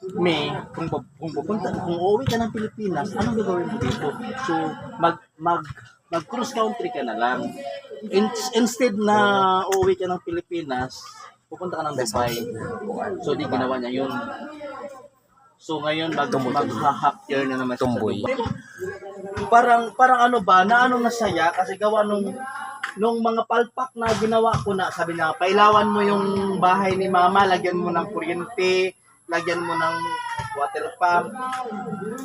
me, kung, kung pupunta, kung uuwi ka ng Pilipinas, anong gagawin mo dito? So, mag, mag, mag cross country ka na lang. In, instead na uuwi ka ng Pilipinas, pupunta ka ng Dubai. So, di ginawa niya yun. So, ngayon, mag, mag-half year na naman siya sa Tumboy. Dubai. Parang, parang ano ba, na ano na saya, kasi gawa nung, nung mga palpak na ginawa ko na, sabi na, pailawan mo yung bahay ni mama, lagyan mo ng kuryente, lagyan mo ng water pump.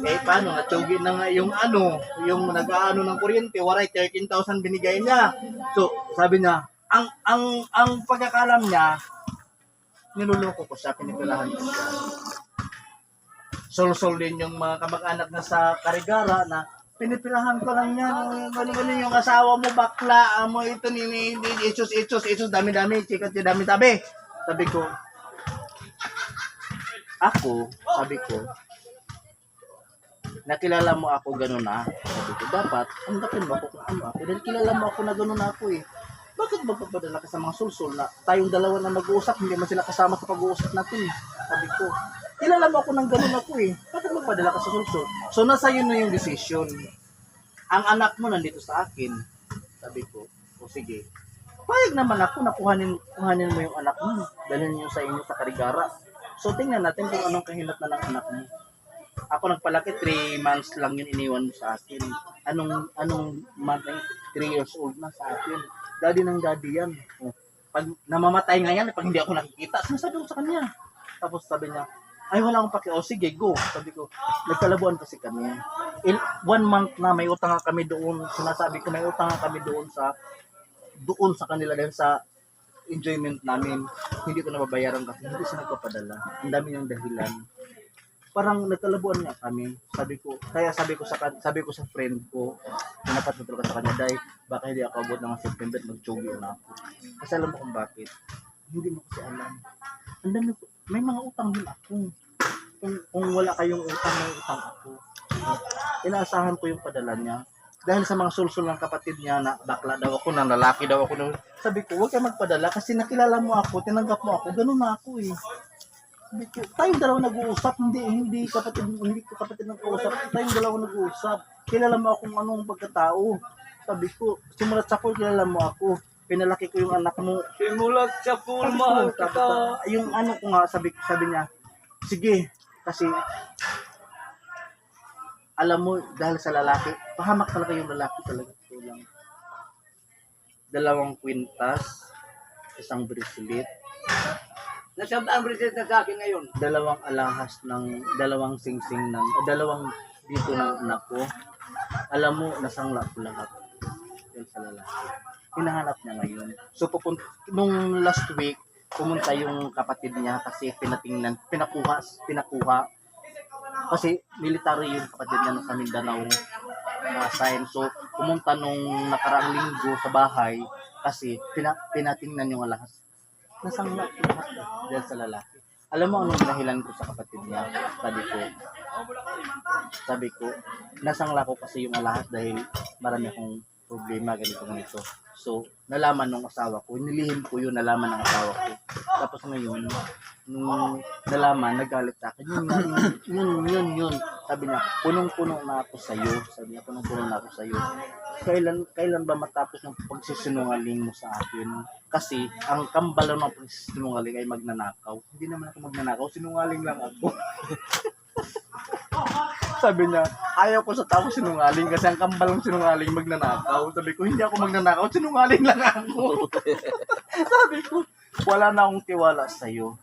Eh, paano, natsugi na nga yung ano, yung nag-ano ng kuryente, waray, 13,000 binigay niya. So, sabi niya, ang, ang, ang pagkakalam niya, niluloko ko siya, pinipilahan ko siya. Sol-sol din yung mga kamag-anak na sa Karigara na pinipilahan ko lang yan. Galing-galing yung asawa mo, bakla, amo ito, nini, nini, isus, isus, isus, dami-dami, chikat, dami-dami. Sabi ko, ako, sabi ko, nakilala mo ako ganun na. Sabi ko, dapat, tanggapin mo ako kung ano ako. Dahil kilala mo ako na ganun na ako eh. Bakit magpapadala ka sa mga sulsul na tayong dalawa na mag-uusap, hindi man sila kasama sa pag-uusap natin? Sabi ko, kilala mo ako ng ganun ako eh. Bakit magpadala ka sa sulsul? So, nasa yun na yung decision. Ang anak mo nandito sa akin. Sabi ko, o sige, payag naman ako na kuhanin, kuhanin mo yung anak mo. Dalhin niyo sa inyo sa Karigara. So, tingnan natin kung anong kahinat na ng anak mo. Ako nagpalaki, 3 months lang yun iniwan mo sa akin. Anong, anong month na 3 years old na sa akin. Daddy ng daddy yan. Pag namamatay nga yan, pag hindi ako nakikita, sinasabi ko sa kanya. Tapos sabi niya, ay wala akong paki. O sige, go. Sabi ko, nagkalabuan kasi kami. In, one month na may utang kami doon. Sinasabi ko, may utang kami doon sa doon sa kanila dahil sa enjoyment namin. Hindi ko nababayaran kasi hindi siya nagpapadala. Ang dami niyang dahilan. Parang nagkalabuan nga kami. Sabi ko, kaya sabi ko sa sabi ko sa friend ko, pinapat ko talaga sa kanya, dahil baka hindi ako abot ng September, mag-chogi na ako. Kasi alam mo kung bakit. Hindi mo kasi alam. Ang dami ko, may mga utang din ako. Kung, kung wala kayong utang, may utang ako. Inaasahan ko yung padala niya. Dahil sa mga sulsul ng kapatid niya na bakla daw ako, na lalaki daw ako. Sabi ko, huwag ka magpadala kasi nakilala mo ako, tinanggap mo ako, ganun na ako eh. Sabi ko, tayong dalawa nag-uusap, hindi hindi kapatid, hindi ko kapatid nag-uusap, tayong dalawa nag-uusap. Kilala mo akong anong pagkatao. Sabi ko, simulat sa pool, kilala mo ako. Pinalaki ko yung anak mo. Simulat sa pool, sabi ko, Yung ano ko nga, sabi, sabi niya, sige, kasi alam mo, dahil sa lalaki, pahamak talaga yung lalaki talaga. Ito lang. Dalawang kwintas, isang bracelet, Nasaan ang result na sa akin ngayon? dalawang alahas ng, dalawang singsing ng, o dalawang dito ng anak ko. Alam mo, nasangla ko lahat. Dahil sa lalaki. Hinahanap niya ngayon. So, pupunta, nung last week, pumunta yung kapatid niya kasi pinatingnan, pinakuha, pinakuha. Kasi military yung kapatid niya sa Mindanao na sign. So, pumunta nung nakaraang linggo sa bahay kasi pina, pinatingnan yung alahas. Nasangla ko lahat dahil sa lalaki. Alam mo anong dahilan ko sa kapatid niya? Sabi ko, sabi ko, nasangla ko kasi yung alahas dahil marami akong problema ganito ganito. So, nalaman ng asawa ko, nilihim ko yun, nalaman ng asawa ko. Tapos ngayon, nung nalaman, nagalit sa akin, yun, yun, yun, yun, yun. Sabi niya, punong-puno na ako sa'yo. Sabi niya, punong-puno na ako sa'yo. Kailan, kailan ba matapos ng pagsisinungaling mo sa akin? Kasi, ang kambalo ng pagsisinungaling ay magnanakaw. Hindi naman ako magnanakaw, sinungaling lang ako. Sabi niya, ayaw ko sa tao sinungaling kasi ang kambal ng sinungaling magnanakaw. Sabi ko, hindi ako magnanakaw, sinungaling lang ako. Sabi ko, wala na akong tiwala sa'yo.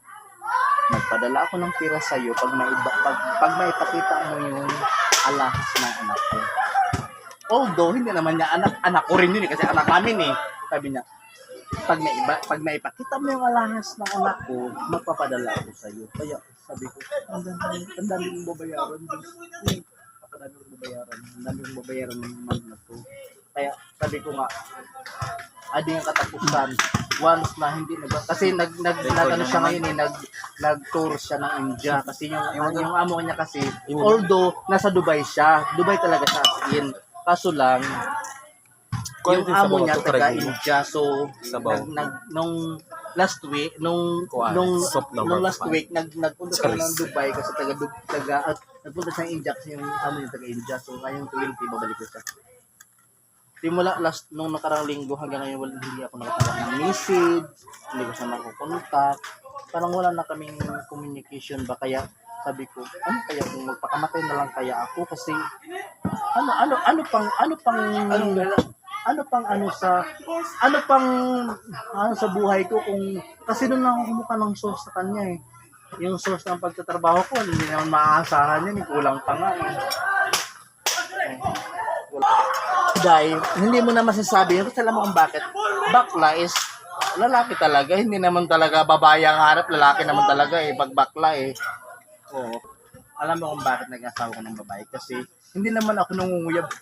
Nagpadala ako ng pira sa'yo pag may, pag, pag may ipakita mo yung alahas ng anak ko. Although, hindi naman niya anak, anak ko rin yun eh, kasi anak namin eh. Sabi niya, pag may iba, pag may ipakita mo yung alahas ng anak ko, magpapadala ako sa iyo. Kaya sabi ko, ang dami, ang dami mong babayaran. Ang dami mong babayaran. Ang dami mong babayaran ng month na to. Kaya sabi ko nga, adi ang katapusan. Once na hindi nag kasi nag nag, nag ano siya ngayon eh nag nag tour siya ng India kasi yung yung, yung amo niya kasi although nasa Dubai siya Dubai talaga siya as in kaso lang yung amo niya taga. India so nag, nag nung last week nung Kuwan, nung nung last week nag nagpunta Charis. ng Dubai kasi taga taga at nagpunta siya ng India kasi yung amo yung taga India so ngayong 20 babalik ko siya. Simula last nung nakarang linggo hanggang ngayon wala hindi ako nakatanggap ng message, hindi ko siya nakukontak. Parang wala na kaming communication ba kaya sabi ko, ano kaya kung magpakamatay na lang kaya ako kasi ano ano ano pang ano pang ano pang ano sa ano pang ano sa buhay ko kung kasi doon lang ako kumuha ng source sa kanya eh. Yung source ng pagtatrabaho ko, hindi naman maaasahan yun, eh, kulang pa nga eh. Dahil, hindi mo na masasabi yun, kasi alam mo kung bakit. Bakla is, lalaki talaga, hindi naman talaga babae ang harap, lalaki naman talaga eh, pag bakla eh. Oo. Alam mo kung bakit nag-asawa ko ng babae, kasi hindi naman ako nangunguyab.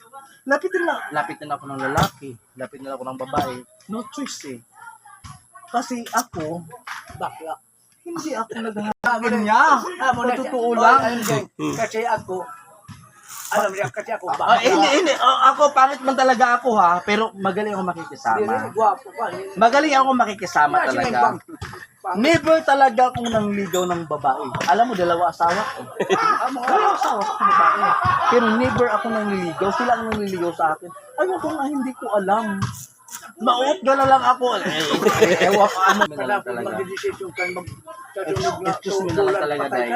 Lapitin na, lapitin ako ng lalaki, lapitin na ako ng babae. No choice eh. Kasi ako, bakla, hindi ako naghahanap niya. Amo na totoo lang. Kasi ako, alam niya, kasi ako, Ah, hindi, hindi. Ah, ako, pangit man talaga ako ha. Pero magaling ako makikisama. Magaling ako makikisama talaga. Never talaga akong nangligaw ng babae. Alam mo, dalawa asawa ko. Dalawa asawa ko ng babae. Pero never ako nangliligaw. Sila ang nangliligaw sa akin. Ano ko nga hindi ko alam. Maut ka na lang ako. Eh, ewan ko ano. na lang Kaya kung talaga. mag-desisyon ka, mag sa sunod na Excuse me na lang talaga, Day.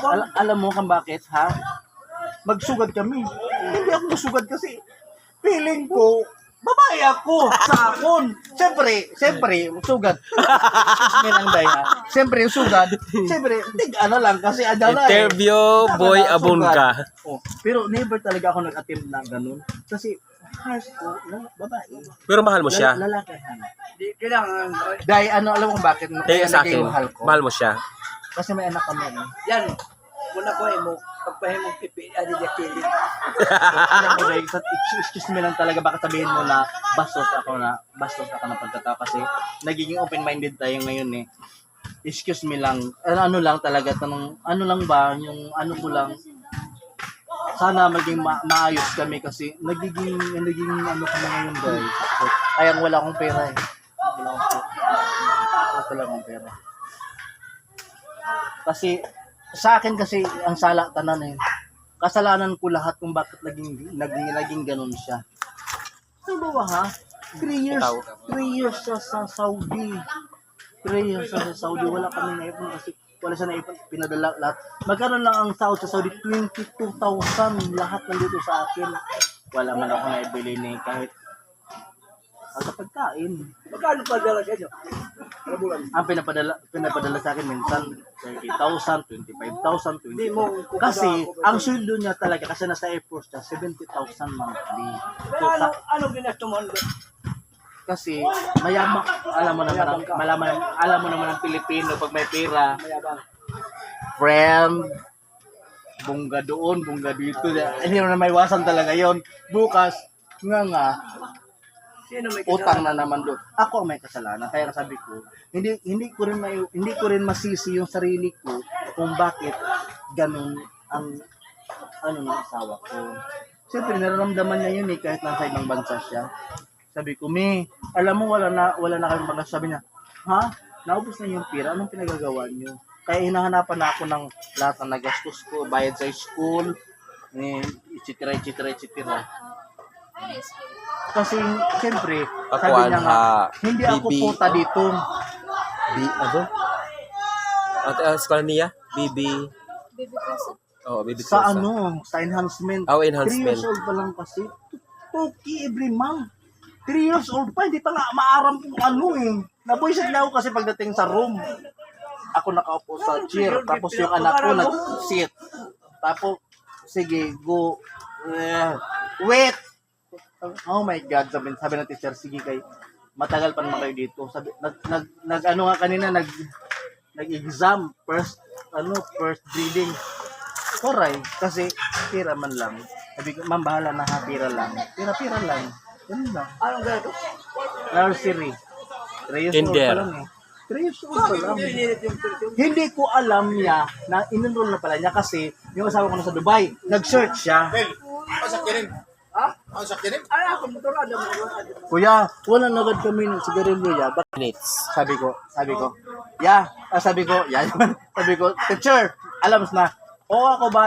Al- alam mo kung bakit, ha? Magsugad kami. Hindi ako masugad kasi feeling ko, babae ako sa akon. Siyempre, siyempre, sugad. Excuse me lang, Day, ha? Siyempre, yung sugad, siyempre, tig, ano lang, kasi ano na eh. Interview, boy, Sugad. abongka. Oh, pero never talaga ako nag-attempt na ganun. Kasi, heart ko, lala- babae. Pero mahal mo siya. Lala- Lalaki, ha? Di, kailangan, Dahil, ano, alam mo kung bakit? Kaya sa naging akin, mahal ko. mahal mo siya. Kasi may anak kami, eh. yan, muna ko eh mo, pagpahimong pipi, adi di kilig. alam ko dahil sa excuse me lang talaga baka sabihin mo na bastos ako na bastos ako ng pagkatao kasi nagiging open-minded tayo ngayon eh. Excuse me lang. Ano, ano lang talaga tanong ano lang ba yung ano ko lang sana maging ma- maayos kami kasi nagiging nagiging ano kami ngayon guys. So, kaya wala akong pera eh. Wala akong pera. Wala akong pera. Kasi sa akin kasi ang sala tanan eh kasalanan ko lahat kung bakit naging naging naging ganun siya. Ano ba ha? Three years, three years sa, sa Saudi. Three years sa, sa Saudi. Wala kami naipon kasi wala siya naipon. Pinadala lahat. Magkano lang ang sahod sa Saudi? 22,000 lahat nandito sa akin. Wala man ako naibili ni kahit ang sa pagkain. Magkano pa dala sa inyo? Ano bulan? Ang pinapadala, pinapadala sa akin minsan 30,000, 25,000, Hindi 20,000. mo, Kasi, ang sweldo niya talaga, kasi nasa Air Force siya, 70,000 monthly. So, Pero ano, sa- ano ginasto mo? kasi, mayaman, alam mo naman, ang, malaman, alam mo naman ang Pilipino, pag may pera, Mayabang. friend, bungga doon, bungga dito. Hindi mo na maiwasan talaga yon Bukas, nga nga, utang na naman doon. Ako ang may kasalanan. Kaya sabi ko, hindi hindi ko rin may, hindi ko rin masisi yung sarili ko kung bakit ganun ang ano ng asawa ko. Siyempre, nararamdaman niya yun eh, kahit nasa ibang bansa siya. Sabi ko, me, alam mo, wala na, wala na kayong pag Sabi niya, ha? Naubos na yung pira, anong pinagagawa niyo? Kaya hinahanapan na ako ng lahat ng nagastos ko, bayad sa school, eh, et cetera, et cetera, et cetera. Kasi, siyempre, sabi Akuan niya nga, ha, hindi ako bibi, puta oh. dito. Bi, ano? At uh, sekolah niya? BB. Oh, BB Sa Closa. ano, sa enhancement. Oh, 3 enhancement. years old pa lang kasi. 2K every month. 3 years old pa, hindi pa nga maaram kung ano eh. Nabuisit na ako kasi pagdating sa room. Ako nakaupo sa chair, tapos yung anak ko nag-sit. Tapos, sige, go. Eh, wait! Oh my God, sabi, sabi ng teacher, sige kay, matagal pa naman kayo dito. Sabi, nag, nag, nag, ano nga kanina, nag, nag-exam, first, ano, first reading. Koray, kasi pira man lang. Sabi ko, ma'am, bahala na ha, pira lang. Pira-pira lang. Ganun lang. Anong ganito? Nursery. 3 years old pa lang eh. 3 years old pa lang. Hindi yung- Hindi ko alam niya na inenroll na pala niya kasi yung asawa ko na sa Dubai, nag-search siya. Ha? Ang sakit Ay, ako, motor ano Kuya, wala nagad kami ng sigarilyo ya. Ba't Minutes. sabi ko, sabi ko, ya, ah, sabi ko, ya, sabi ko, teacher, alam mo na, o ako ba